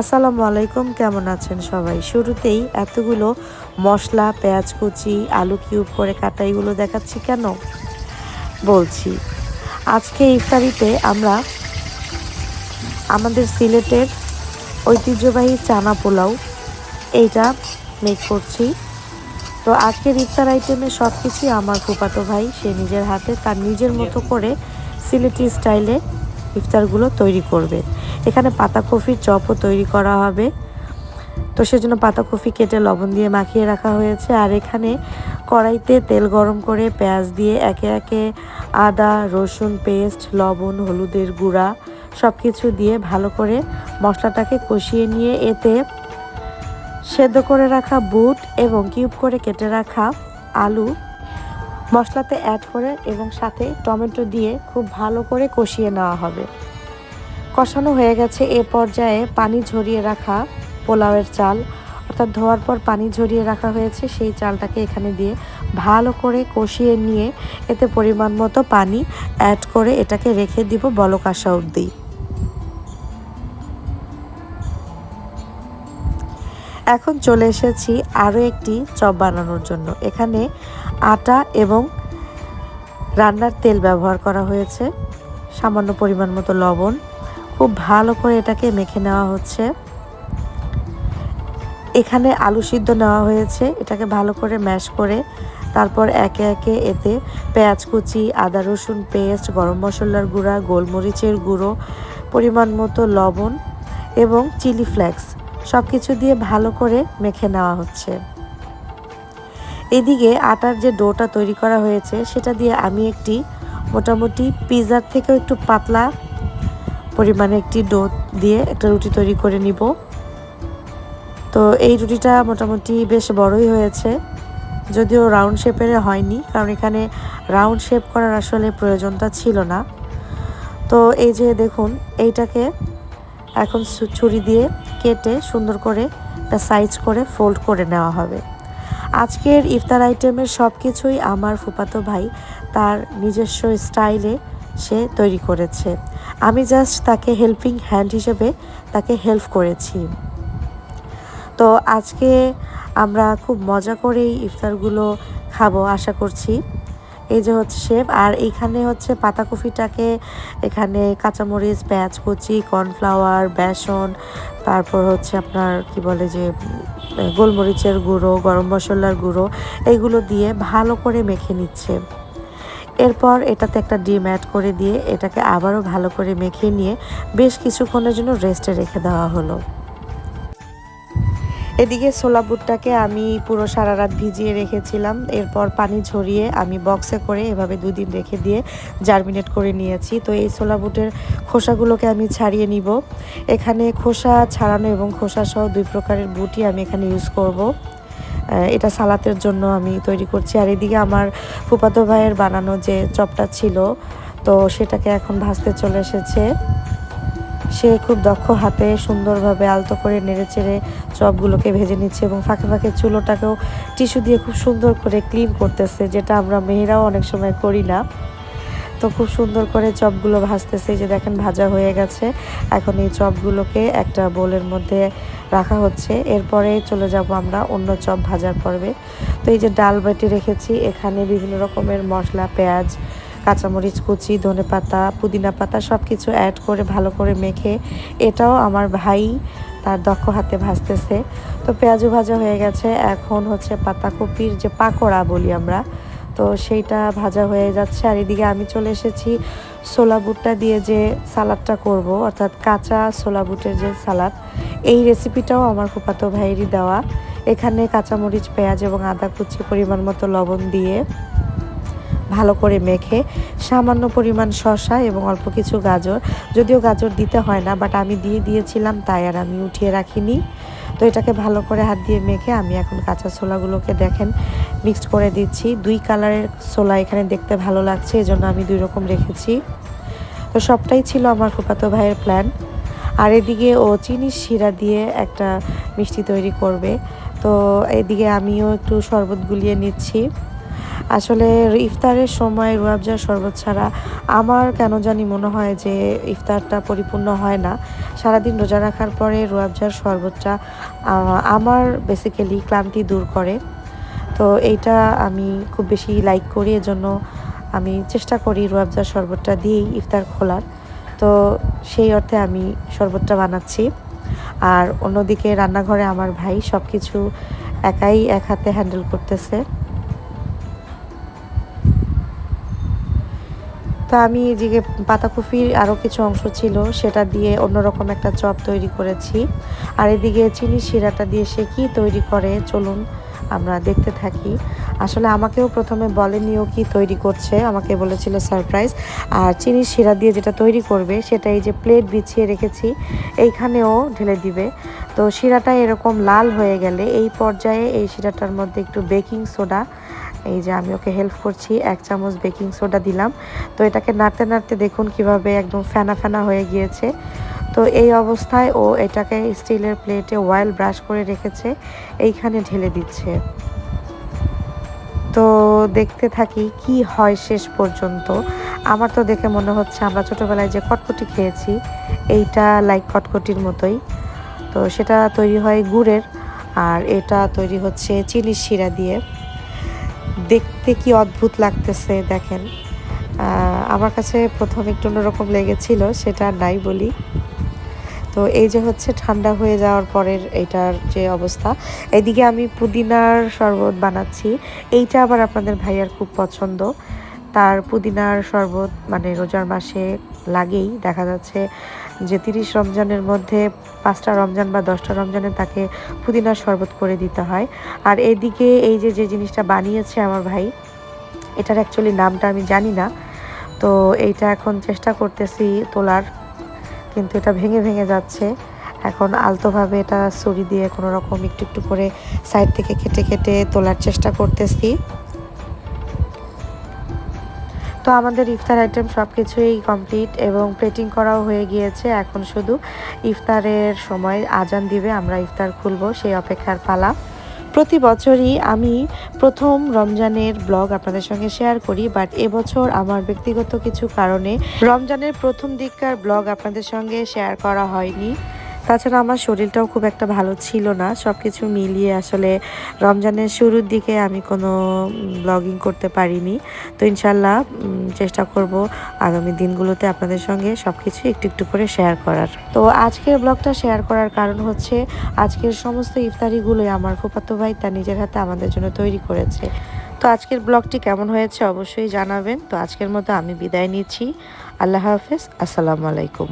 আসসালামু আলাইকুম, কেমন আছেন সবাই? শুরুতেই এতগুলো মশলা, পেঁয়াজ কুচি, আলু কিউব করে কাটা এগুলো দেখাচ্ছি কেন? বলছি, আজকে ইফতারিতে আমরা আমাদের সিলেটের ঐতিহ্যবাহী চানা পোলাও এইটা মেক করছি। তো আজকের ইফতার আইটেমে সব কিছুই আমার ফুপাতো ভাই, সে নিজের হাতে, তার নিজের মতো করে সিলেটি স্টাইলে ইফতারগুলো তৈরি করবে। এখানে পাতাকপির চপও তৈরি করা হবে। তো সেজন্য পাতাকপি কেটে লবণ দিয়ে মাখিয়ে রাখা হয়েছে। আর এখানে কড়াইতে তেল গরম করে পেঁয়াজ দিয়ে একে একে আদা, রসুন, পেস্ট, লবণ, হলুদের গুঁড়া সব কিছু দিয়ে ভালো করে মশলাটাকে কষিয়ে নিয়ে এতে সেদ্ধ করে রাখা বুট এবং কিউব করে কেটে রাখা আলু মশলাতে অ্যাড করে এবং সাথে টমেটো দিয়ে খুব ভালো করে কষিয়ে নেওয়া হবে। কষানো হয়ে গেছে এ পর্যায়ে পানি ঝরিয়ে রাখা পোলাওয়ের চাল। অর্থাৎ ধোয়ার পর পানি ঝরিয়ে রাখা হয়েছে, সেই চালটাকে এখানে দিয়ে ভালো করে কষিয়ে নিয়ে এতে পরিমাণ মতো পানি অ্যাড করে এটাকে রেখে দিব বলক আসা অবধি। এখন চলে এসেছি আরও একটি চপ বানানোর জন্য। এখানে আটা এবং রান্নার তেল ব্যবহার করা হয়েছে। সামান্য পরিমাণ মতো লবণ খুব ভালো করে এটাকে মেখে নেওয়া হচ্ছে। এখানে আলু সিদ্ধ নেওয়া হয়েছে, এটাকে ভালো করে ম্যাশ করে, তারপর একে একে এতে পেঁয়াজ কুচি, আদা রসুন পেস্ট, গরম মশলার গুঁড়া, গোলমরিচের গুঁড়ো, পরিমাণ মতো লবণ এবং চিলি ফ্লেক্স সব কিছু দিয়ে ভালো করে মেখে নেওয়া হচ্ছে। এদিকে আটার যে ডোটা তৈরি করা হয়েছে, সেটা দিয়ে আমি একটি মোটামুটি পিৎজার থেকেও একটু পাতলা পরিমাণে একটি ডো দিয়ে একটা রুটি তৈরি করে নিব। তো এই রুটিটা মোটামুটি বেশ বড়ই হয়েছে, যদিও রাউন্ড শেপের হয়নি, কারণ এখানে রাউন্ড শেপ করার আসলে প্রয়োজনটা ছিল না। তো এই যে দেখুন, এইটাকে এখন ছুরি দিয়ে কেটে সুন্দর করে একটা সাইজ করে ফোল্ড করে নেওয়া হবে। আজকের ইফতার আইটেমের সব কিছুই আমার ফুপাতো ভাই তার নিজস্ব স্টাইলে সে তৈরি করেছে। আমি জাস্ট তাকে হেল্পিং হ্যান্ড হিসেবে তাকে হেল্প করেছি। তো আজকে আমরা খুব মজা করেই ইফতারগুলো খাব আশা করছি। এই যে হচ্ছে শেপ আর এইখানে হচ্ছে পাতাকপিটাকে এখানে কাঁচামরিচ, পেঁয়াজ কুচি কর্নফ্লাওয়ার বেসন, তারপর হচ্ছে আপনার কি বলে যে গোলমরিচের গুঁড়ো, গরম মশলার গুঁড়ো এইগুলো দিয়ে ভালো করে মেখে নিচ্ছে। এরপর এটাতে একটা ডিম অ্যাড করে দিয়ে এটাকে আবারও ভালো করে মেখে নিয়ে বেশ কিছুক্ষণের জন্য রেস্টে রেখে দেওয়া হলো। এদিকে ছোলা বুটটাকে আমি পুরো সারা রাত ভিজিয়ে রেখেছিলাম। এরপর পানি ঝরিয়ে আমি বক্সে করে এভাবে দুদিন রেখে দিয়ে জার্মিনেট করে নিয়েছি। তো এই ছোলা বুটের খোসাগুলোকে আমি ছাড়িয়ে নিব। এখানে খোসা ছাড়ানো এবং খোসা সহ দুই প্রকারের বুটই আমি এখানে ইউজ করব। এটা সালাতের জন্য আমি তৈরি করছি। আর এদিকে আমার ফুপাতো ভাইয়ের বানানো যে চপটা ছিল, তো সেটাকে এখন ভাসতে চলে এসেছে। সে খুব দক্ষ হাতে সুন্দরভাবে আলতো করে নেড়ে চেড়ে চপগুলোকে ভেজে নিচ্ছে এবং ফাঁকে ফাঁকে চুলোটাকেও টিস্যু দিয়ে খুব সুন্দর করে ক্লিন করতেছে, যেটা আমরা মেয়েরাও অনেক সময় করি না। তো খুব সুন্দর করে চপগুলো ভাজতেছে যে দেখেন ভাজা হয়ে গেছে। এখন এই চপগুলোকে একটা বোলের মধ্যে রাখা হচ্ছে। এরপরে চলে যাব আমরা অন্য চপ ভাজার পর্বে। তো এই যে ডাল বাটি রেখেছি, এখানে বিভিন্ন রকমের মশলা, পেঁয়াজ, কাঁচামরিচ, কুচি, ধনে পাতা, পুদিনা পাতা সব কিছু অ্যাড করে ভালো করে মেখে এটাও আমার ভাই তার দক্ষ হাতে ভাজতেছে। তো পেঁয়াজু ভাজা হয়ে গেছে। এখন হচ্ছে পাতাকপির যে পাকোড়া বলি আমরা তো সেইটা ভাজা হয়ে যাচ্ছে। আর এদিকে আমি চলে এসেছি ছোলা বুটটা দিয়ে যে সালাদটা করব, অর্থাৎ কাঁচা ছোলা বুটের যে সালাদ। এই রেসিপিটাও আমার ফুপাতো ভাইয়েরই দেওয়া। এখানে কাঁচামরিচ, পেঁয়াজ এবং আদা কুচি পরিমাণ মতো লবণ দিয়ে ভালো করে মেখে সামান্য পরিমাণ শসা এবং অল্প কিছু গাজর। যদিও গাজর দিতে হয় না বাট আমি দিয়ে দিয়েছিলাম, তাই আর আমি উঠিয়ে রাখিনি। তো এটাকে ভালো করে হাত দিয়ে মেখে আমি এখন কাঁচা ছোলাগুলোকে দেখেন মিক্সড করে দিচ্ছি। দুই কালারের ছোলা এখানে দেখতে ভালো লাগছে এই জন্য আমি দুই রকম রেখেছি। তো সবটাই ছিল আমার ফুপাতো ভাইয়ের প্ল্যান আর এদিকে ও চিনি শিরা দিয়ে একটা মিষ্টি তৈরি করবে। তো এদিকে আমিও একটু শরবত গুলিয়ে নিচ্ছি। আসলে ইফতারের সময় রুয়াবজার শরবত ছাড়া আমার কেন জানি মনে হয় যে ইফতারটা পরিপূর্ণ হয় না। সারাদিন রোজা রাখার পরে রুয়াবজার শরবতটা আমার বেসিক্যালি ক্লান্তি দূর করে। তো এইটা আমি খুব বেশি লাইক করি, এজন্য আমি চেষ্টা করি রুয়াবজার শরবতটা দিয়েই ইফতার খোলার। তো সেই অর্থে আমি শরবতটা বানাচ্ছি। আর অন্যদিকে রান্নাঘরে আমার ভাই সব কিছু একাই এক হাতে হ্যান্ডেল করতেছে। তো আমি এদিকে পাতাকপির আরও কিছু অংশ ছিল, সেটা দিয়ে অন্যরকম একটা চপ তৈরি করেছি। আর এদিকে চিনি শিরাটা দিয়ে সে কী তৈরি করে, চলুন আমরা দেখতে থাকি। আসলে আমাকেও প্রথমে বলেনিও কি তৈরি করছে, আমাকে বলেছিল সারপ্রাইজ। আর চিনির শিরা দিয়ে যেটা তৈরি করবে, সেটা এই যে প্লেট বিছিয়ে রেখেছি, এইখানেও ঢেলে দিবে। তো শিরাটা এরকম লাল হয়ে গেলে এই পর্যায়ে এই শিরাটার মধ্যে একটু বেকিং সোডা এই যে আমি ওকে হেল্প করছি, এক চামচ বেকিং সোডা দিলাম। তো এটাকে নাড়তে নাড়তে দেখুন কীভাবে একদম ফেনা ফেনা হয়ে গিয়েছে। তো এই অবস্থায় ও এটাকে স্টিলের প্লেটে অয়েল ব্রাশ করে রেখেছে, এইখানে ঢেলে দিচ্ছে। তো দেখতে থাকি কি হয় শেষ পর্যন্ত। আমার তো দেখে মনে হচ্ছে আমরা ছোটোবেলায় যে কটকটি খেয়েছি, এইটা লাইক কটকটির মতোই। তো সেটা তৈরি হয় গুড়ের, আর এটা তৈরি হচ্ছে চিনির শিরা দিয়ে। দেখতে কি অদ্ভুত লাগতেছে দেখেন। আমার কাছে প্রথম একটু অন্যরকম লেগেছিল, সেটা নাই বলি। তো এই যে হচ্ছে ঠান্ডা হয়ে যাওয়ার পরের এটার যে অবস্থা এদিকে আমি পুদিনার শরবত বানাচ্ছি। এইটা আবার আপনাদের ভাইয়ার খুব পছন্দ। তার পুদিনার শরবত মানে রোজার মাসে লাগেই। দেখা যাচ্ছে যে তিরিশ রমজানের মধ্যে পাঁচটা রমজান বা দশটা রমজানে তাকে পুদিনার শরবত করে দিতে হয়। আর এদিকে এই যে যে জিনিসটা বানিয়েছে আমার ভাই, এটার অ্যাকচুয়ালি নামটা আমি জানি না। তো এইটা এখন চেষ্টা করতেছি তোলার, কিন্তু এটা ভেঙে ভেঙে যাচ্ছে। এখন আলতোভাবে এটা ছুরি দিয়ে কোনো রকম একটু একটু করে সাইড থেকে কেটে কেটে তোলার চেষ্টা করতেছি। তো আমাদের ইফতার আইটেম সব কিছুই কমপ্লিট এবং প্লেটিং করাও হয়ে গিয়েছে। এখন শুধু ইফতারের সময় আজান দিবে, আমরা ইফতার খুলবো সেই অপেক্ষার পালা। প্রতি বছরই আমি প্রথম রমজানের ব্লগ আপনাদের সঙ্গে শেয়ার করি বাট এবছর আমার ব্যক্তিগত কিছু কারণে রমজানের প্রথম দিককার ব্লগ আপনাদের সঙ্গে শেয়ার করা হয়নি। তাছাড়া আমার শরীরটাও খুব একটা ভালো ছিল না। সব কিছু মিলিয়ে আসলে রমজানের শুরুর দিকে আমি কোনো ব্লগিং করতে পারিনি। তো ইনশাল্লাহ চেষ্টা করব আগামী দিনগুলোতে আপনাদের সঙ্গে সব কিছু একটু একটু করে শেয়ার করার। তো আজকের ব্লগটা শেয়ার করার কারণ হচ্ছে, আজকের সমস্ত ইফতারিগুলোই আমার ফুফাতো ভাই তার নিজের হাতে আমাদের জন্য তৈরি করেছে। তো আজকের ব্লগটি কেমন হয়েছে অবশ্যই জানাবেন। তো আজকের মতো আমি বিদায় নিচ্ছি। আল্লাহ হাফেজ। আসসালামু আলাইকুম।